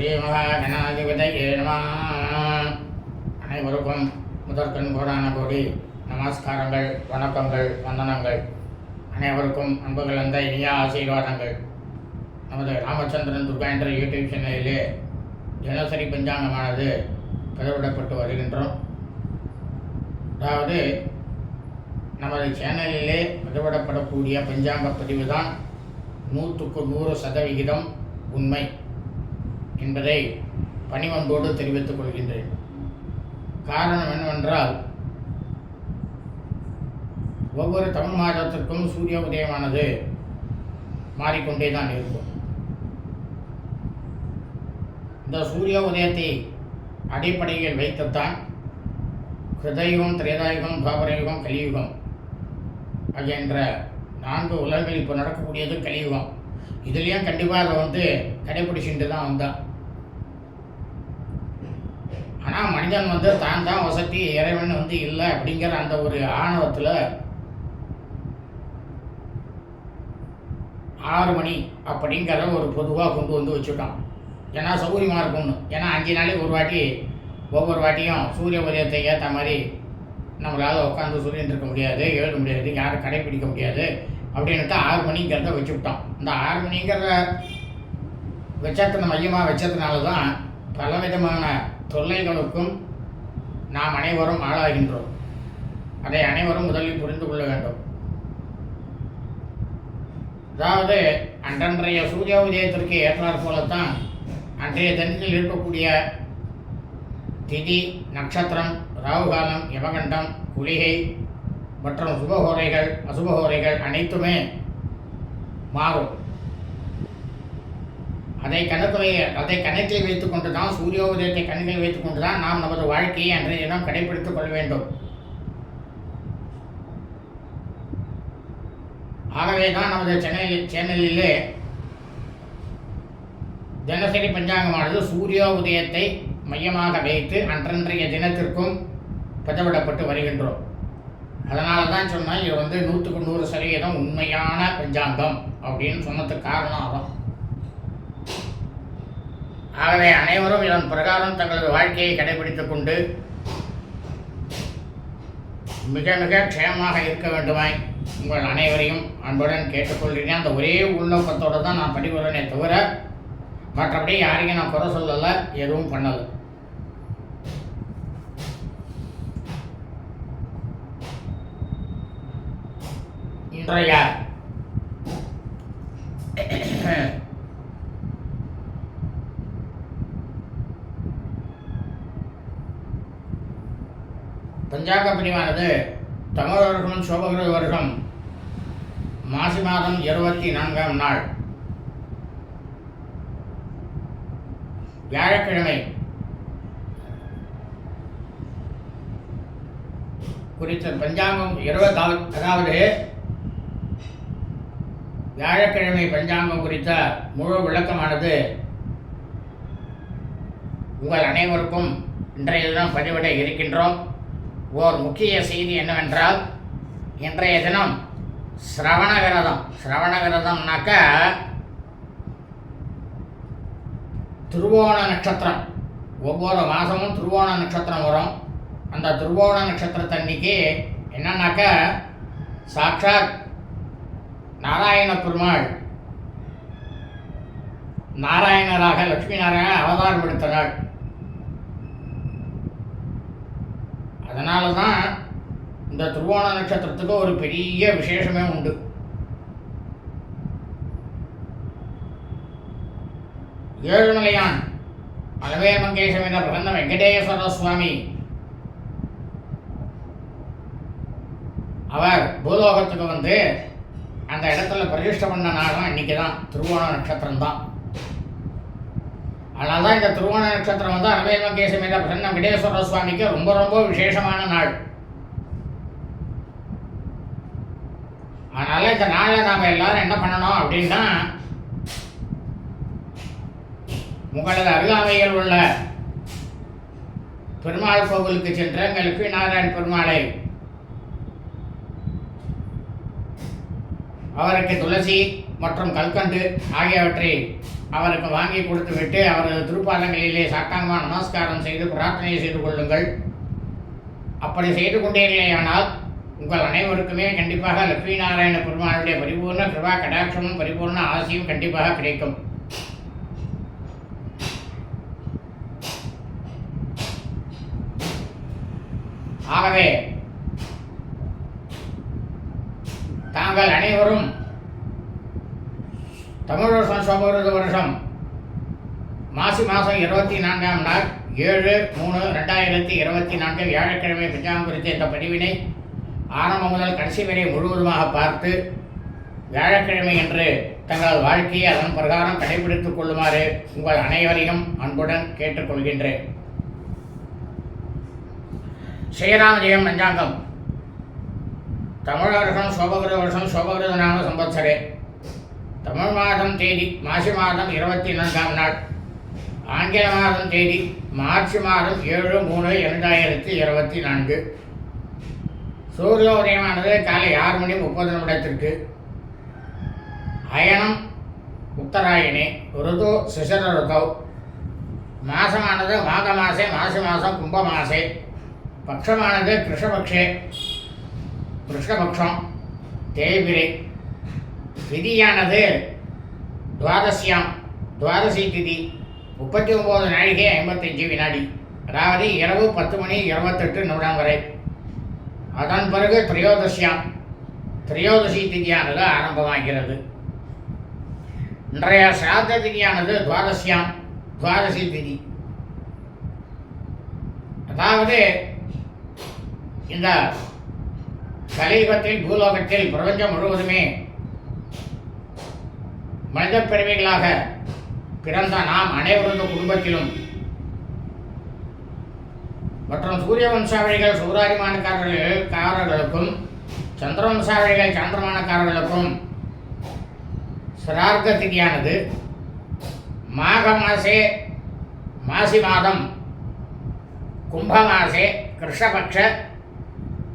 ஸ்ரீமகாகணாதிபதியே நம அனைவருக்கும் முதற்கண் கோடான கோடி நமஸ்காரங்கள் வணக்கங்கள் வந்தனங்கள். அனைவருக்கும் அன்பு கலந்த இனிய ஆசீர்வாதங்கள். நமது ராமச்சந்திரன் துர்கா என்ற யூடியூப் சேனலிலே தினசரி பஞ்சாங்கமானது பதிவிடப்பட்டு வருகின்றோம். அதாவது நமது சேனலிலே பதிவிடப்படக்கூடிய பஞ்சாங்க பதிவு தான் நூற்றுக்கு நூறு சதவிகிதம் உண்மை. என்பதை பணிவன்போடு தெரிவித்துக் கொள்கின்றேன். காரணம் என்னவென்றால் ஒவ்வொரு தமிழ் மாதத்திற்கும் சூரிய உதயமானது மாறிக்கொண்டே தான் இருக்கும். இந்த சூரிய உதயத்தை அடிப்படையில் வைத்துத்தான் கிருதயுகம் திரேதாயுகம் துவாபரயுகம் கலியுகம் ஆகின்ற நான்கு உலகங்கள் இப்போ நடக்கக்கூடியது கலியுகம். இதுலேயும் கண்டிப்பாக அதை வந்து கடைபிடிச்சுட்டு தான் வந்தான். ஆனால் மனிதன் வந்து தான் தான் வசதி இறைவன் வந்து இல்லை அப்படிங்கிற அந்த ஒரு ஆணவத்தில் ஆறு மணி அப்படிங்கிற ஒரு பொதுவாக கொண்டு வந்து வச்சுட்டான் ஏன்னா சௌகரியமாக இருக்கும்னு. ஏன்னா அஞ்சு நாளைக்கு ஒரு வாட்டி ஒவ்வொரு வாட்டியும் சூரிய உதயத்தை ஏற்ற மாதிரி நம்மளால் உட்காந்து சூரியன் இருக்க முடியாது எழுத முடியாது யாரும் கடைப்பிடிக்க முடியாது அப்படின்ட்டு ஆறு மணிங்கிறத வச்சுக்கிட்டோம் இந்த ஆறு மணிங்கிற வச்சத்தின மையமாக வச்சதுனால தான் பலவிதமான தொல்லைகளுக்கும் நாம் அனைவரும் ஆளாகின்றோம். அதை அனைவரும் முதலில் புரிந்து கொள்ள வேண்டும். அதாவது அன்றன்றைய சூரிய உதயத்திற்கு ஏற்றாற் போலத்தான் அன்றைய தினத்தில் இருக்கக்கூடிய திதி நட்சத்திரம் ராகுகாலம் யமகண்டம் குளிகை மற்றும் சுபகோரைகள் அசுபகோரைகள் அனைத்துமே மாறும். அதை கணக்கில் அதை கணக்கில் வைத்துக்கொண்டு தான் சூரியோதயத்தை கணக்கில் வைத்துக்கொண்டு தான் நாம் நமது வாழ்க்கையை அன்றைய தினம் கடைபிடித்துக் கொள்ள வேண்டும். ஆகவே தான் நமது சேனலில் சேனலிலே தினசரி பஞ்சாங்கமானது சூரிய உதயத்தை மையமாக வைத்து அன்றன்றைய தினத்திற்கும் பதிவிடப்பட்டு வருகின்றோம். அதனால தான் சொன்னால் இது வந்து நூற்றுக்கு நூறு சதவீதம் உண்மையான பஞ்சாங்கம் அப்படின்னு சொன்னதுக்கு காரணம் அதான் ஆகவே அனைவரும் இதன் பிரகாரம் தங்களது வாழ்க்கையை கடைபிடித்துக் கொண்டு மிக மிக க்ஷேமமாக இருக்க வேண்டுமாய் உங்கள் அனைவரையும் அன்புடன் கேட்டுக்கொள்கிறேன். அந்த ஒரே உள்நோக்கத்தோடு தான் நான் படிக்கிறேனே தவிர மற்றபடி யாரையும் நான் குறை சொல்லலை எதுவும் பண்ணலை. இன்றைய பஞ்சாங்க பிரிவானது தமிழ் வருடம் சோபகிர வருடம் மாசி மாதம் இருபத்தி நான்காம் நாள். வியாழக்கிழமை. குறித்த பஞ்சாங்கம் இருபதாவது அதாவது வியாழக்கிழமை பஞ்சாங்கம் குறித்த முழு விளக்கமானது உங்கள் அனைவருக்கும் இன்றைய தினம் பதிவிட இருக்கின்றோம். ஓர் முக்கிய செய்தி என்னவென்றால் இன்றைய தினம் சிரவண விரதம். சிரவண விரதம்னாக்க திருவோண நட்சத்திரம். ஒவ்வொரு மாதமும் திருவோண நட்சத்திரம் வரும். அந்த திருவோண நட்சத்திரத்தன்னைக்கு என்னன்னாக்க சாட்சாத் நாராயண பெருமாள் நாராயணராக லட்சுமி நாராயண அவதாரம் எடுத்த நாள் அதனால தான் இந்த திருவோண நட்சத்திரத்துக்கு ஒரு பெரிய விசேஷமே உண்டு. ஏழுமலையான் அலவே மங்கேசம் என்ற பிறந்த வெங்கடேஸ்வர சுவாமி. அவர் பூலோகத்துக்கு வந்து அந்த இடத்துல பிரதிஷ்டை பண்ண நாளும் இன்னைக்கு தான் திருவோண நட்சத்திரம் தான் அதனால தான் இந்த திருவோண நட்சத்திரம் வந்து அரவேல்ம சமேத பிரசன்ன விடேஸ்வர சுவாமிக்கு ரொம்ப ரொம்ப விசேஷமான நாள். அதனால இந்த நாளில் நாம் எல்லாரும் என்ன பண்ணணும் அப்படின்னா உங்களது அருகாமையில் உள்ள பெருமாள் கோவிலுக்கு சென்ற எங்கள் லட்சுமி நாராயண் பெருமாளை அவருக்கு துளசி மற்றும் கல்கண்டு ஆகியவற்றை அவருக்கு வாங்கி கொடுத்து விட்டு அவரது திருப்பாதங்களிலே சாட்டாங்கமாக நமஸ்காரம் செய்து பிரார்த்தனை செய்து கொள்ளுங்கள். அப்படி செய்து கொண்டீர்களேயானால் உங்கள் அனைவருக்குமே கண்டிப்பாக லட்சுமி நாராயண பெருமாளுடைய பரிபூர்ண கிருபா கடாட்சமும் பரிபூர்ண ஆசையும் கண்டிப்பாக கிடைக்கும். ஆகவே தாங்கள் அனைவரும் தமிழ் வருஷம் சோபகிருத வருஷம் மாசி மாதம் இருபத்தி நான்காம் நாள் ஏழு மூணு ரெண்டாயிரத்தி இருபத்தி நான்கு வியாழக்கிழமை பஞ்சாங்கம் குறித்த இந்த பதிவினை ஆரம்பம் முதல் கடைசி வரை முழுவதுமாக பார்த்து வியாழக்கிழமை என்று தங்கள் வாழ்க்கையை அதன் பிரகாரம் கடைபிடித்துக் கொள்ளுமாறு உங்கள் அனைவரையும் அன்புடன் கேட்டுக்கொள்கின்றேன். ஸ்ரீராம ஜெயம் பஞ்சாங்கம். தமிழ் வருஷம் சோபகிருத வருஷம் சோபகிருத நாம சம்பத்சரே. தமிழ் மாதம் தேதி மாசி மாதம் இருபத்தி நான்காம் நாள். ஆங்கில மாதம் தேதி மார்ச் மாதம் ஏழு மூணு இரண்டாயிரத்தி இருபத்தி நான்கு. சூரியோதயமானது காலை ஆறு மணி முப்பது நிமிடத்திற்கு. அயனம் உத்தராயணே ருது சிசர ருதோ. மாசமானது மாக மாசே மாசி மாதம் கும்ப மாசே. பக்ஷமானது கிருஷ்ணபக்ஷே கிருஷ்ணபக்ஷம் தேய்பிரை. திதியானது துவாதசியாம். துவாதசி திதி. முப்பத்தி ஒம்பது நாழிகை ஐம்பத்தஞ்சு வினாடி. அதாவது இரவு பத்து மணி இருபத்தெட்டு நிமிடம் வரை. அதன் பிறகு திரையோதசியாம். திரையோதசி திதியானது ஆரம்பமாகிறது. இன்றைய சிராத்த திதியானது துவாதசியாம். துவாதசி திதி. அதாவது இந்த கலியுகத்தில் பூலோகத்தில் பிரபஞ்சம் முழுவதுமே மனித பிறவிகளாக பிறந்த நாம் அனைவரது குடும்பத்திலும் மற்றும் சூரிய வம்சாவளிகள் சூராரிமானக்காரர்கள் காரர்களுக்கும் சந்திர வம்சாவளிகள் சந்திரமானக்காரர்களுக்கும் சிரார்க்க திதியானது மாக மாசே மாசி மாதம் கும்ப மாசே கிருஷ்ணபக்ஷ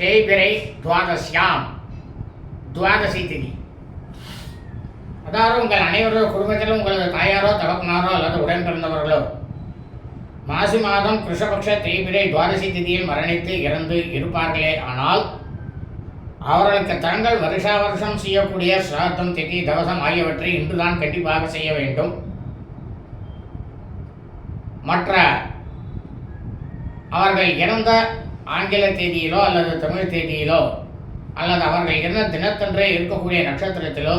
தேய்பிரை துவாதசியாம் துவாதசி திதி. அதாவது உங்கள் அனைவரோ குடும்பத்திலும் உங்களது தாயாரோ தகப்பனாரோ அல்லது உடன் பிறந்தவர்களோ மாசி மாதம் கிருஷ்ணபக்ஷ தேய்பிரை துவாதசி திதியில் மரணித்து இறந்து இருப்பார்களே ஆனால் அவர்களுக்கு தங்கள் வருஷா வருஷம் செய்யக்கூடிய சிராத்தம் திதி தவசம் ஆகியவற்றை இன்றுதான் கண்டிப்பாக செய்ய வேண்டும். மற்ற அவர்கள் இறந்த ஆங்கில தேதியிலோ அல்லது தமிழ் தேதியிலோ அல்லது அவர்கள் இறந்த தினத்தன்றே இருக்கக்கூடிய நட்சத்திரத்திலோ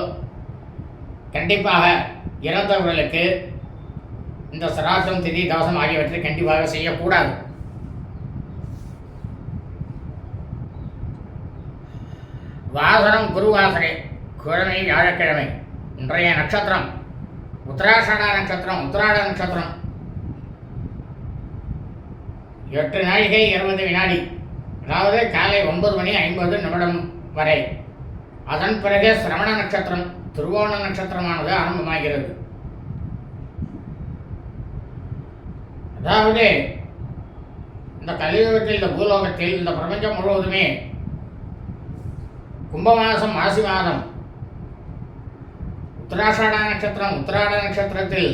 கண்டிப்பாக இறந்தவர்களுக்கு இந்த சராசம் திதி தவசம் ஆகியவற்றை கண்டிப்பாக செய்யக்கூடாது. வாசனம் குருவாசனை கிழமை வியாழக்கிழமை இன்றைய நட்சத்திரம் உத்தராஷாடா நட்சத்திரம் உத்தராட நட்சத்திரம். எட்டு நாழிகை இருபது வினாடி அதாவது காலை ஒன்பது மணி ஐம்பது நிமிடம் வரை. அதன் பிறகு சிரவண நட்சத்திரம். திருவோண நட்சத்திரமானது ஆரம்பமாகிறது. அதாவது இந்த கலியுகத்தில் இந்த பூலோகத்தில் இந்த பிரபஞ்சம் முழுவதுமே கும்பமாசம் மாசி மாதம் உத்தராஷாட நட்சத்திரம் உத்தராட நட்சத்திரத்தில்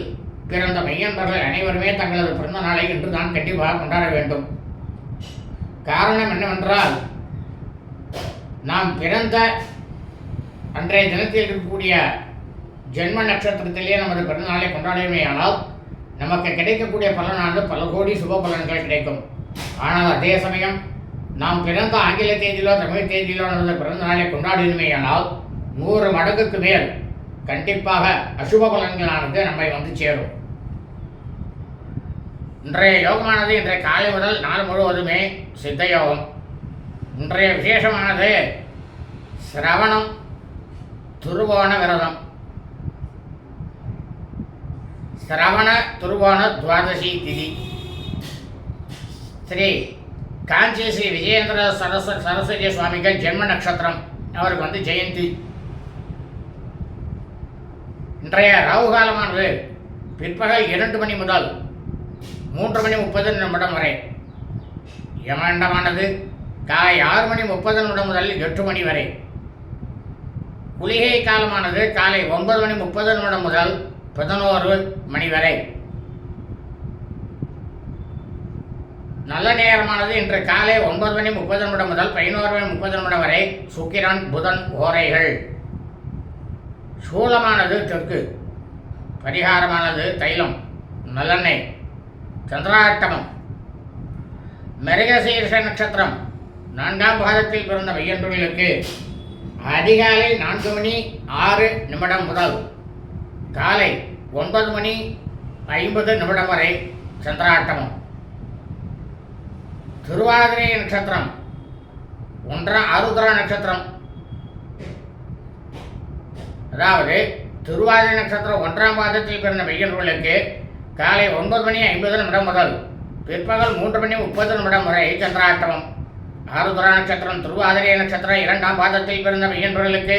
பிறந்த மெய்யன்பர்கள் அனைவருமே தங்களது பிறந்த நாளை இன்று தான் கண்டிப்பாக கொண்டாட வேண்டும். காரணம் என்னவென்றால் நாம் பிறந்த அன்றைய தினத்தில் இருக்கக்கூடிய ஜென்ம நட்சத்திரத்திலேயே நமது பிறந்தநாளை கொண்டாடுமே ஆனால் நமக்கு கிடைக்கக்கூடிய பலனானது பல கோடி சுப பலன்கள் கிடைக்கும். ஆனால் அதே சமயம் நாம் பிறந்த ஆங்கில தேதியிலோ தமிழ் தேதியிலோ நமது பிறந்த நாளை கொண்டாடினுமே ஆனால் நூறு மடங்குக்கு மேல் கண்டிப்பாக அசுப பலன்களானது நம்மை வந்து சேரும். இன்றைய யோகமானது இன்றைய காலை முதல் நாள் முழுவதுமே சித்த யோகம். இன்றைய விசேஷமானது சிரவணம் துருவோண விரதம். சிரவண துருவோண துவாதசி திதி. ஸ்ரீ காஞ்சி ஸ்ரீ விஜயேந்திர சரஸ்வ சரஸ்வதி சுவாமிகள் ஜென்ம நட்சத்திரம். அவருக்கு வந்து ஜெயந்தி. இன்றைய ராகு காலமானது பிற்பகல் இரண்டு மணி முதல் மூன்று மணி முப்பது நிமிடம் வரை. யமண்டமானது காலை ஆறு மணி முப்பது நிமிடம் முதல் எட்டு மணி வரை. குளிகை காலமானது காலை ஒன்பது மணி முப்பது நிமிடம் முதல் பதினோரு மணி வரை. நல்ல நேரமானது இன்று காலை ஒன்பது மணி முப்பது நிமிடம் முதல் பதினோரு மணி முப்பது நிமிடம் வரை சுக்கிரன் புதன் ஓரைகள். சூலமானது தெற்கு. பரிகாரமானது தைலம் நல்லெண்ணெய் சந்திராட்டமம் மிருகசீர்ஷ நட்சத்திரம். நான்காம் பாதத்தில் பிறந்த மையன்றுகளுக்கு அதிகாலை நான்கு மணி ஆறு நிமிடம் முதல் காலை ஒன்பது மணி ஐம்பது நிமிடம் வரை சந்திராட்டமம். திருவாதிரை நட்சத்திரம் ஒன்றாம் ஆருத்ரா நட்சத்திரம். அதாவது திருவாதிரை நட்சத்திரம் ஒன்றாம் பாதத்தில் பிறந்த மையர்களுக்கு காலை ஒன்பது மணி ஐம்பது நிமிடம் முதல் பிற்பகல் மூன்று மணி முப்பது நிமிடம் வரை சந்திராட்டமம். ஆருத்ரா நட்சத்திரம் திருவாதிரை நட்சத்திரம் இரண்டாம் பாதத்தில் பிறந்த மையன்களுக்கு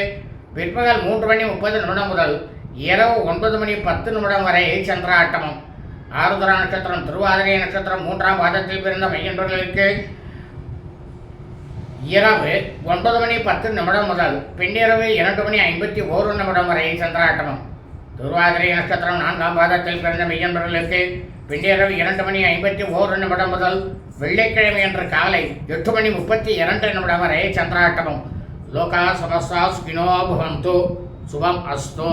பிற்பகல் மூன்று மணி முப்பது நிமிடம் முதல் இரவு ஒன்பது மணி பத்து நிமிடம் வரை சந்திராட்டமம் ஆருத்ரா நட்சத்திரம் திருவாதிரை நட்சத்திரம் மூன்றாம் பாதத்தில் பிறந்த மையன்களுக்கு இரவு ஒன்பது மணி பத்து நிமிடம் முதல் பின்னிரவு இரண்டு மணி ஐம்பத்தி ஓரு நிமிடம் வரை சந்திராட்டமம் துர்வாதிரை நட்சத்திரம் நான்காம் பாதத்தில் பிறந்த மெய்யன்பர்களுக்கு பின்னிரவு இரண்டு மணி ஐம்பத்தி ஓரு நிமிடம் முதல் வெள்ளிக்கிழமை என்ற காலை எட்டு மணி முப்பத்தி இரண்டு நிமிடம் வரை சந்திராட்டமம். லோகா சமஸ்தா சுகினோ புகந்தோ சுபம் அஸ்தோ.